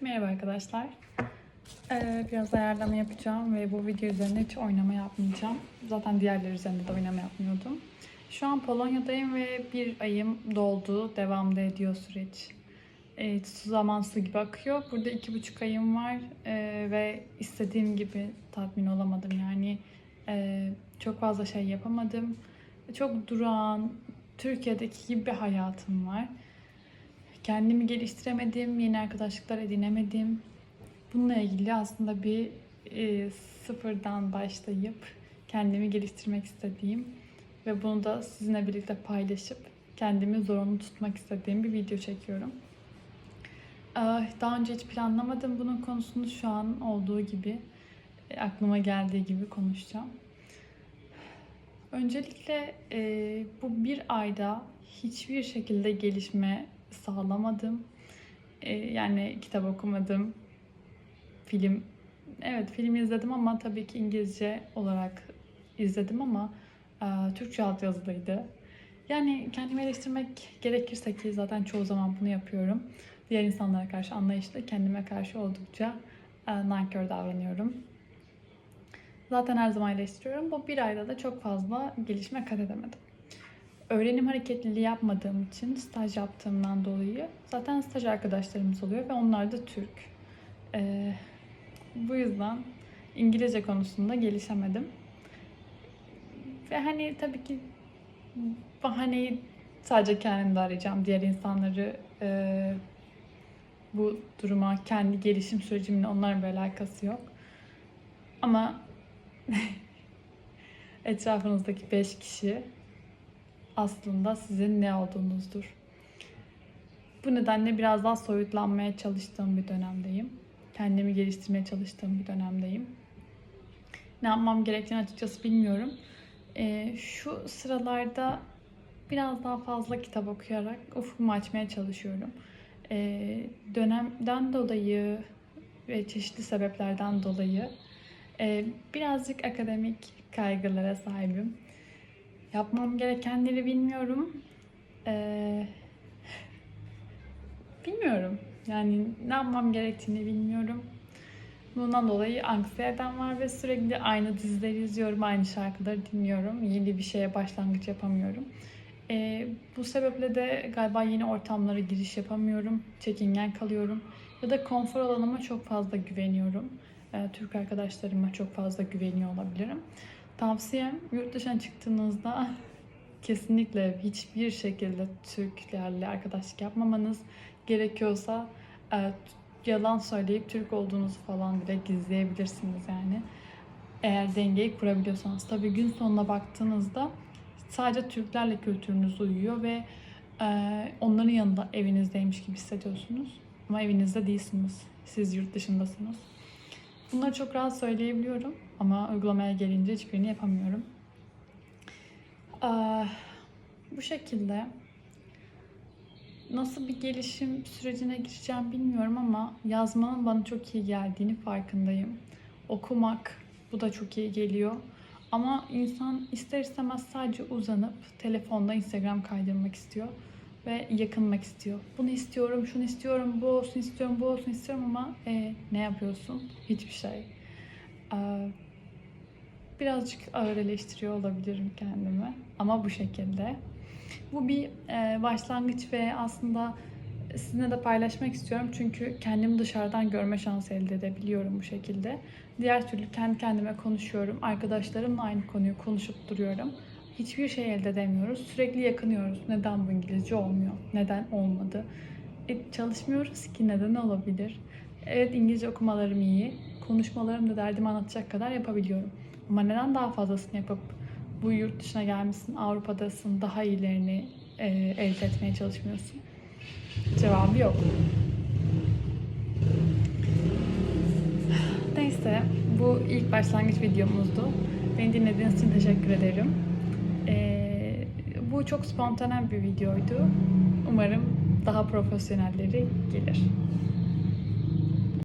Merhaba arkadaşlar. Ee, biraz ayarlama yapacağım ve bu video üzerinde hiç oynama yapmayacağım. Zaten diğerleri üzerinde de oynama yapmıyordum. Şu an Polonya'dayım ve bir ayım doldu. Devam da ediyor süreç. Ee, su zaman su gibi akıyor. Burada iki buçuk ayım var ee, ve istediğim gibi tatmin olamadım. Yani e, çok fazla şey yapamadım. Çok durağan, Türkiye'deki gibi bir hayatım var. Kendimi geliştiremedim, yeni arkadaşlıklar edinemedim. Bununla ilgili aslında bir e, sıfırdan başlayıp kendimi geliştirmek istediğim ve bunu da sizinle birlikte paylaşıp kendimi zorunlu tutmak istediğim bir video çekiyorum. Ah, Daha önce hiç planlamadım bunun konusunu şu an olduğu gibi, e, aklıma geldiği gibi konuşacağım. Öncelikle e, bu bir ayda hiçbir şekilde gelişme sağlamadım. E, yani kitap okumadım, film, evet film izledim ama tabii ki İngilizce olarak izledim ama e, Türkçe altyazılıydı. Yani kendimi eleştirmek gerekirse ki zaten çoğu zaman bunu yapıyorum. Diğer insanlara karşı anlayışlı, kendime karşı oldukça e, nankör davranıyorum. Zaten her zaman eleştiriyorum. Bu bir ayda da çok fazla gelişme kat edemedim. Öğrenim hareketliliği yapmadığım için staj yaptığımdan dolayı zaten staj arkadaşlarımız oluyor ve onlar da Türk. Ee, bu yüzden İngilizce konusunda gelişemedim. Ve hani tabii ki bahaneyi sadece kendimde arayacağım. Diğer insanları e, bu duruma, kendi gelişim sürecimle onların bir alakası yok. Ama etrafınızdaki 5 kişi aslında sizin ne olduğunuzdur. Bu nedenle biraz daha soyutlanmaya çalıştığım bir dönemdeyim. Kendimi geliştirmeye çalıştığım bir dönemdeyim. Ne yapmam gerektiğini açıkçası bilmiyorum. Ee, şu sıralarda biraz daha fazla kitap okuyarak ufkumu açmaya çalışıyorum. Ee, dönemden dolayı ve çeşitli sebeplerden dolayı e, birazcık akademik kaygılara sahibim. Yapmam gerekenleri bilmiyorum. Ee, bilmiyorum. Yani ne yapmam gerektiğini bilmiyorum. Bundan dolayı anksiyeten var ve sürekli aynı dizileri izliyorum, aynı şarkıları dinliyorum. Yeni bir şeye başlangıç yapamıyorum. Ee, bu sebeple de galiba yeni ortamlara giriş yapamıyorum. Çekingen kalıyorum. Ya da konfor alanıma çok fazla güveniyorum. Ee, Türk arkadaşlarıma çok fazla güveniyor olabilirim. Tavsiyem yurt dışına çıktığınızda kesinlikle hiçbir şekilde Türklerle arkadaşlık yapmamanız gerekiyorsa e, yalan söyleyip Türk olduğunuzu falan bile gizleyebilirsiniz yani. Eğer dengeyi kurabiliyorsanız. Tabii gün sonuna baktığınızda sadece Türklerle kültürünüz uyuyor ve e, onların yanında evinizdeymiş gibi hissediyorsunuz. Ama evinizde değilsiniz. Siz yurt dışındasınız. Bunları çok rahat söyleyebiliyorum ama uygulamaya gelince hiçbirini yapamıyorum. Ee, bu şekilde nasıl bir gelişim sürecine gireceğim bilmiyorum ama yazmanın bana çok iyi geldiğini farkındayım. Okumak bu da çok iyi geliyor. Ama insan ister istemez sadece uzanıp telefonda Instagram kaydırmak istiyor ve yakınmak istiyor. Bunu istiyorum, şunu istiyorum, bu olsun istiyorum, bu olsun istiyorum ama e, ne yapıyorsun? Hiçbir şey. Ee, birazcık ağır eleştiriyor olabilirim kendimi ama bu şekilde. Bu bir e, başlangıç ve aslında sizinle de paylaşmak istiyorum çünkü kendimi dışarıdan görme şansı elde edebiliyorum bu şekilde. Diğer türlü kendi kendime konuşuyorum. Arkadaşlarımla aynı konuyu konuşup duruyorum. Hiçbir şey elde edemiyoruz. Sürekli yakınıyoruz. Neden bu İngilizce olmuyor? Neden olmadı? E, çalışmıyoruz ki neden olabilir? Evet İngilizce okumalarım iyi. Konuşmalarım da derdimi anlatacak kadar yapabiliyorum. Ama neden daha fazlasını yapıp bu yurt dışına gelmişsin, Avrupa'dasın, daha iyilerini e, elde etmeye çalışmıyorsun? Cevabı yok. Neyse, bu ilk başlangıç videomuzdu. Beni dinlediğiniz için teşekkür ederim. Çok spontane bir videoydu. Umarım daha profesyonelleri gelir.